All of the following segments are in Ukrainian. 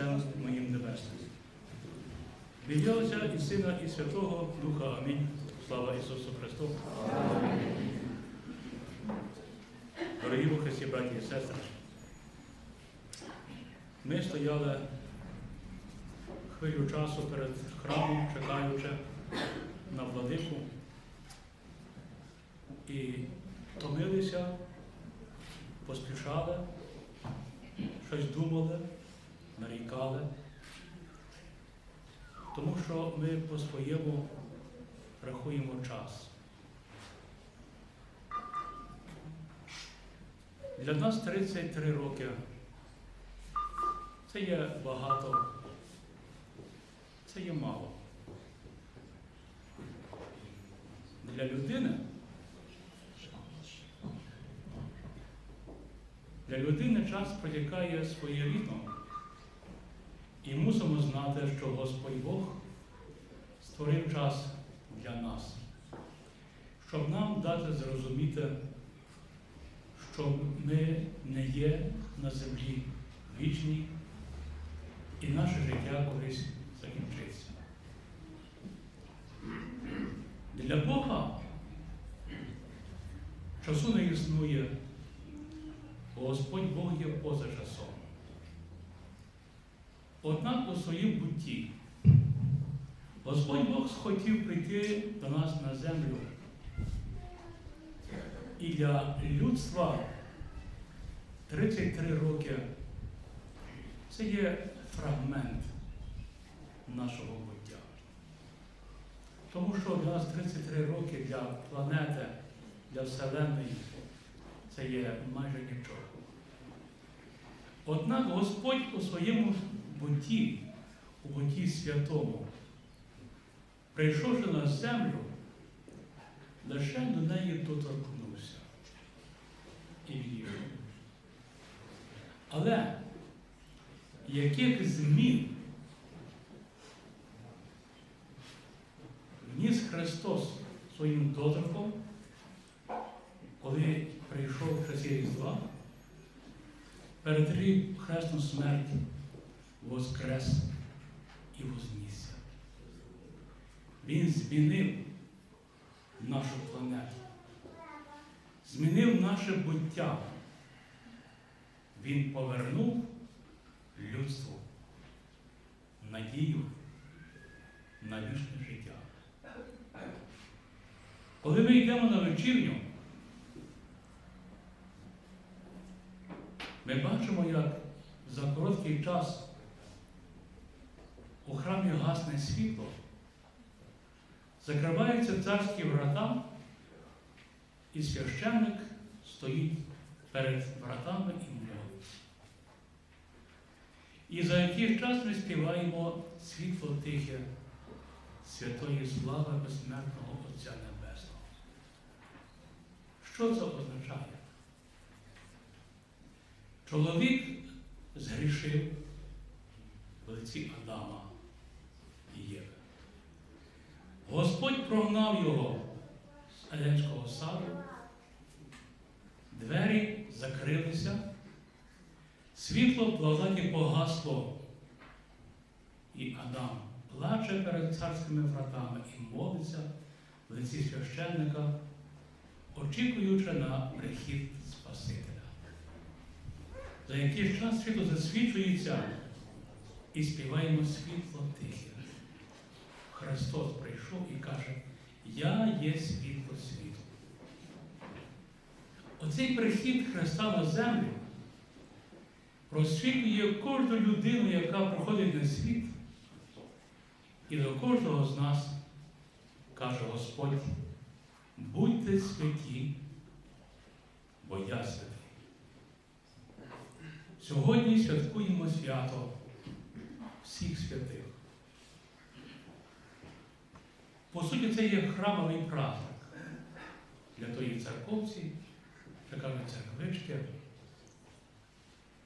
Отцем моїм Небесним. В ім'я Отця і Сина, і Святого Духа. Амінь. Слава Ісусу Христу. Дорогі у Христі, браті і сестри, ми стояли хвилю часу перед храмом, чекаючи на владику і томилися, поспішали, щось думали, нарікали, тому що ми по-своєму рахуємо час. Для нас 33 роки це є багато, це є мало. Для людини для людини час протікає своєрідно. І мусимо знати, що Господь Бог створив час для нас, щоб нам дати зрозуміти, що ми не є на землі вічні, і наше життя колись закінчиться. Для Бога часу не існує, Господь Бог є поза часом. Однак у своїм бутті Господь Бог схотів прийти до нас на землю. І для людства 33 роки це є фрагмент нашого буття. Тому що для нас 33 роки для планети, для Вселеної це є майже нічого. Однак Господь у своєму бутті, у бутті святому, прийшовши на землю, лише до неї доторкнувся. І відійшов. Але яких змін вніс Христос своїм доторком, коли прийшов в часі Різдва, перетрів хресну смерть, воскрес і вознісся. Він змінив нашу планету, змінив наше буття. Він повернув людству надію на вічне життя. Коли ми йдемо на вечірню, ми бачимо, як за короткий час у храмі гасне світло, закриваються царські врата, і священник стоїть перед вратами і молиться. І за який час ми співаємо світло тихе святої слави безсмертного Отця Небесного. Що це означає? Чоловік згрішив в лиці Адама і Господь прогнав його з Едемського саду, двері закрилися, світло благодаті погасло, і Адам плаче перед царськими вратами і молиться в лиці священника, очікуючи на прихід Спасителя. За якийсь час світло засвічується і співаємо світло тихе. Христос прийшов і каже, Я є світло світу. Оцей прихід Христа на землю просвітлює кожну людину, яка проходить на світ. І до кожного з нас каже Господь, будьте святі, бо я святий. Сьогодні святкуємо свято всіх святих. По суті, це є храмовий праздник для тої церковці, що кажуть церквички.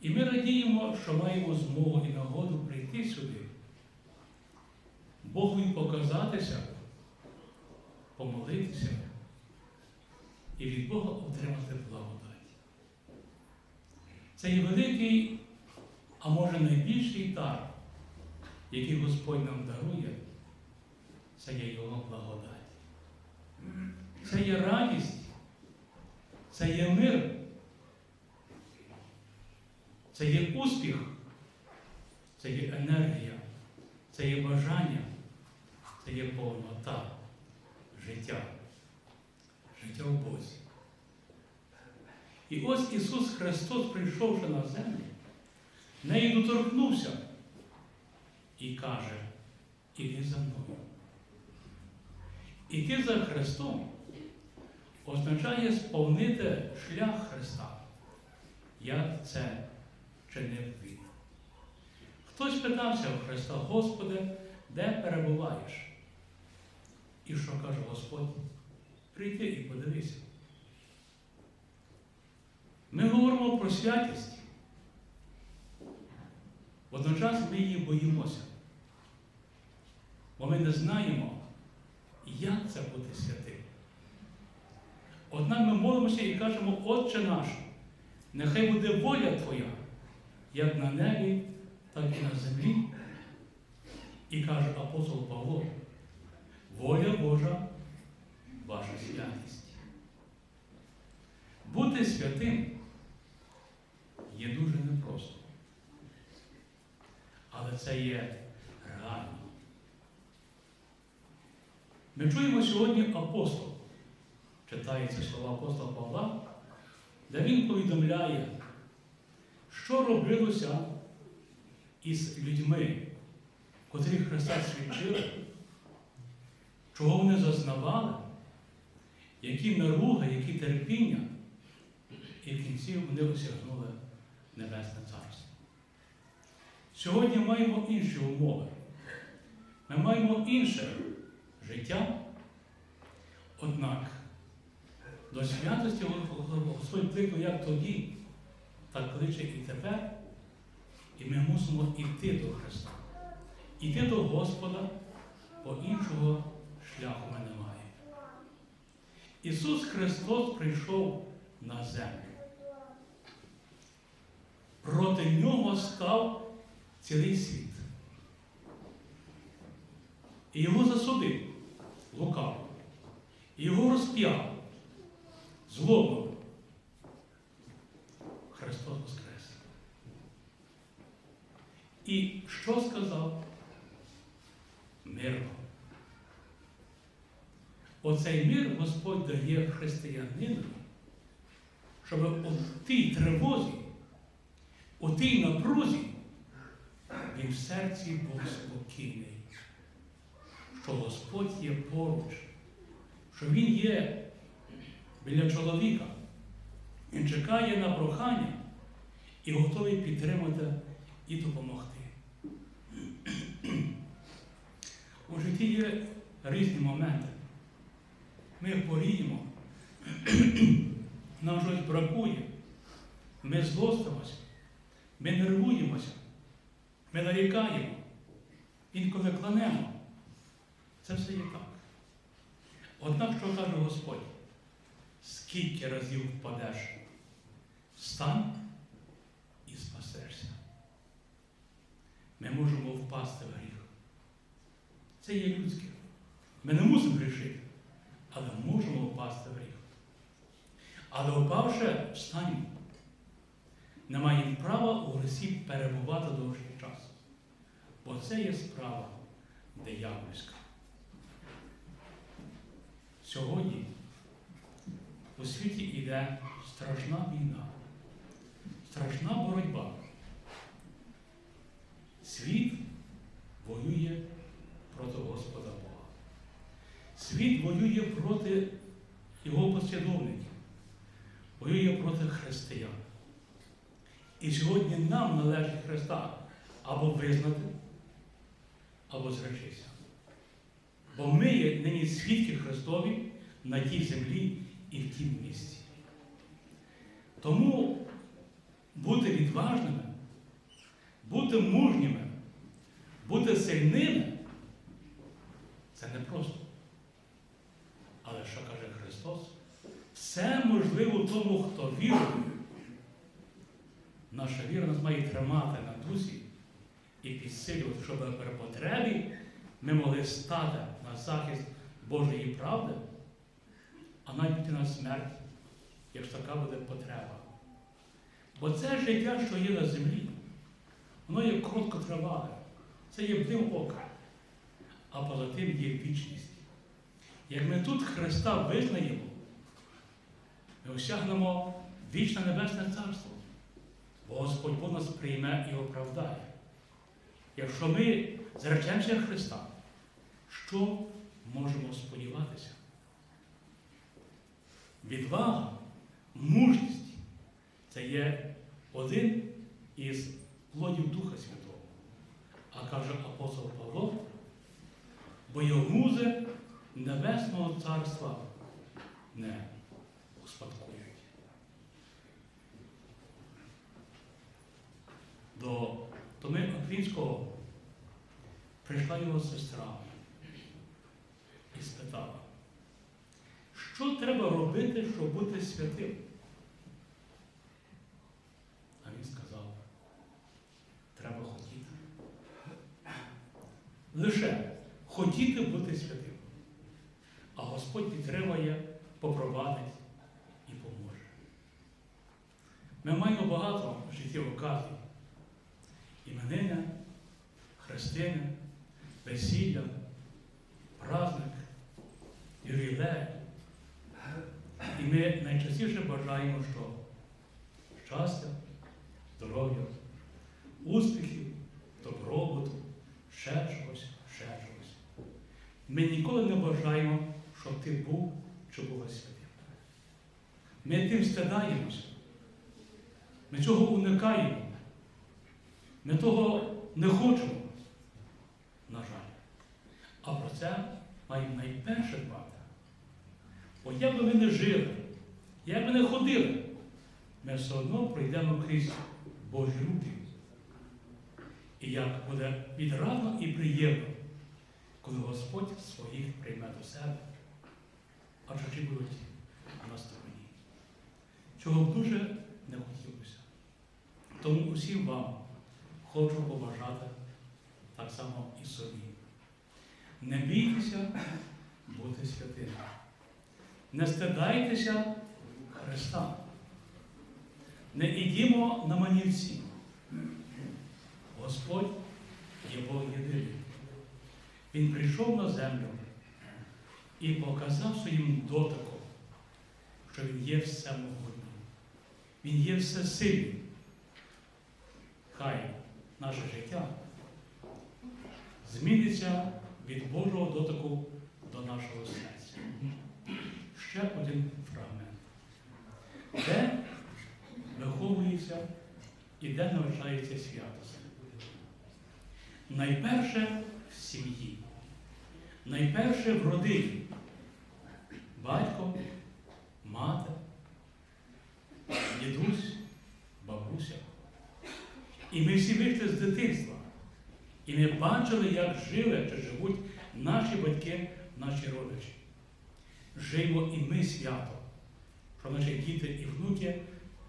І ми радіємо, що маємо змогу і нагоду прийти сюди, Богу і показатися, помолитися і від Бога отримати благодать. Це є великий А може найбільший дар, який Господь нам дарує, це є Його благодать. Це є радість, це є мир, це є успіх, це є енергія, це є бажання, це є повнота життя, життя в Бозі. І ось Ісус Христос, прийшовши на землю, неї доторкнувся і каже, іди за мною. Іти за Христом означає сповнити шлях Христа. Як це чинив Він. Хтось питався у Христа, Господи, де перебуваєш? І що каже Господь? Прийди і подивися. Ми говоримо про святість. Водночас ми її боїмося. Бо ми не знаємо, як це бути святим. Однак ми молимося і кажемо, Отче наш, нехай буде воля Твоя, як на небі, так і на землі. І каже апостол Павло, воля Божа, ваша святість. Бути святим є дуже непросто. Але це є Ми чуємо сьогодні апостол, читається слова апостола Павла, де він повідомляє, що робилося із людьми, котрі Христа свідчили, чого вони зазнавали, які наруги, які терпіння, і в кінці вони осягнули Небесне Царство. Сьогодні маємо інші умови. Ми маємо інше життя. Однак до святості Господь кликав як тоді, так кличе і тепер. І ми мусимо йти до Христа. Йти до Господа, бо іншого шляху ми не маємо. Ісус Христос прийшов на землю. Проти нього став цілий світ. І його засудив лукаво. Його розп'яв злобно. Христос Воскрес. І що сказав? Мирно. Оцей мир Господь дає християнину, щоб у тій тривозі, у тій напрузі він в серці був спокійний, що Господь є поруч, що Він є біля чоловіка. Він чекає на прохання і готовий підтримати і допомогти. У житті є різні моменти. Ми хворіємо, нам щось бракує, ми злостимося, ми нервуємося, ми нарікаємо, інколи кланемо. Це все є так. Однак, що каже Господь, скільки разів впадеш, встань і спасешся. Ми можемо впасти в гріх. Це є людське. Ми не мусимо грішити, але можемо впасти в гріх. Але впавши, встаньмо. Не маємо права у грісі перебувати довший час. Бо це є справа диявольська. Сьогодні у світі йде страшна війна, страшна боротьба. Світ воює проти Господа Бога. Світ воює проти Його послідовників, воює проти християн. І сьогодні нам належить Христа або визнати, або зречися. Бо ми є нині свідки Христові на тій землі і в тім місці. Тому бути відважними, бути мужніми, бути сильними це не просто. Але що каже Христос? Все можливо тому, хто вірує. Наша віра нас має тримати на дусі і підсилювати, щоб при потребі ми могли стати на захист Божої правди, а навіть піти на смерть, якщо така буде потреба. Бо це життя, що є на землі, воно є короткотривале, це є блим ока, а поза тим є вічність. Як ми тут Христа визнаємо, ми осягнемо вічне небесне царство, бо Господь Бог нас прийме і оправдає. Якщо ми зречемося Христа, що можемо сподіватися? Відвага, мужність це є один із плодів Духа Святого. А каже апостол Павло, боягузи Небесного Царства не успадкують. До Томи Аквінського прийшла його сестра і спитала, що треба робити, щоб бути святим? А він сказав, треба хотіти. Лише хотіти бути святим. А Господь підтримає, попровадить і поможе. Ми маємо багато життєвих оказій. Іменини, хрестини, весілля, праздник, ювілей. І ми найчастіше бажаємо, що щастя, здоров'я, успіхів, добробуту, ще чогось, ще чогось. Ми ніколи не бажаємо, щоб ти був чи була святим. Ми тим стидаємося. Ми цього уникаємо. Ми того не хочемо, на жаль. А про це маємо найперше дбати. Бо як би ми не жили, як би не ходили, ми все одно пройдемо крізь Божі руки. І як буде відрадно і приємно, коли Господь своїх прийме до себе, а чужі будуть на стороні. Чого б дуже не хотілося. Тому усім вам хочу побажати так само і собі. Не бійтеся бути святими. Не стидайтеся Христа. Не ідімо на манівці. Господь є Бог єдиний. Він прийшов на землю і показав своїм дотиком, що Він є всемогутній. Він є всесильний. Хай наше життя зміниться від Божого дотику до нашого серця. Ще один. Де виховується і де навчається святость. Найперше в сім'ї, найперше в родині. Батько, мати, дідусь, бабуся. І ми всі вийшли з дитинства. І ми бачили, як жили чи живуть наші батьки, наші родичі. Живо і ми свято, що наші діти і внуки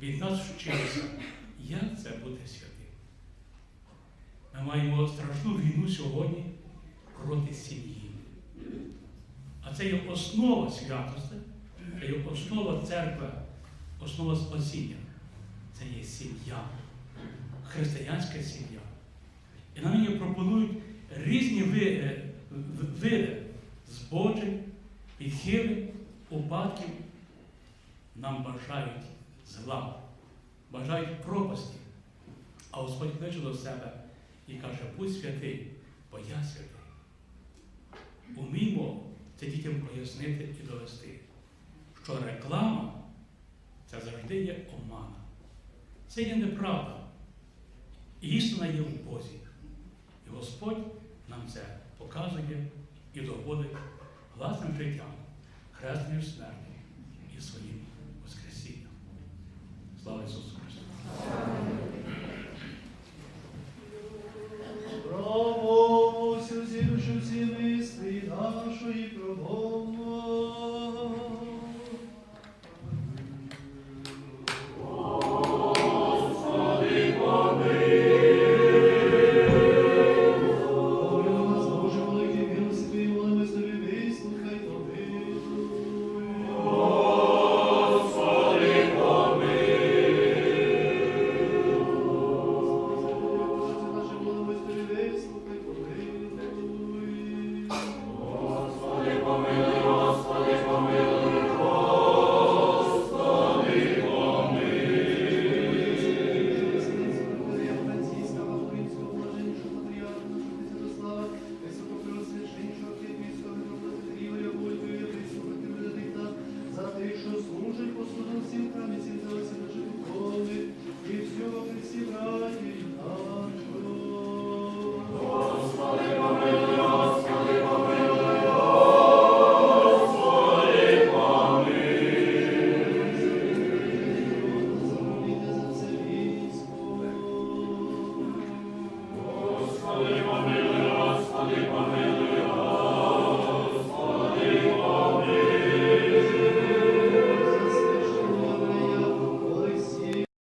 від нас вчилися, як це бути святим. Ми маємо страшну війну сьогодні проти сім'ї. А це є основа святості, це є основа церкви, основа спасіння. Це є сім'я, християнська сім'я. І нам мені пропонують різні ви- види збочень, підхилень, упадків. Нам бажають зла, бажають пропасті. А Господь кличе до себе і каже, будь святий, бо я святий. Уміймо це дітям пояснити і довести, що реклама це завжди є омана. Це є неправда. Істина є в Бозі. І Господь нам це показує і доводить власним життям, хресною смертю і своїм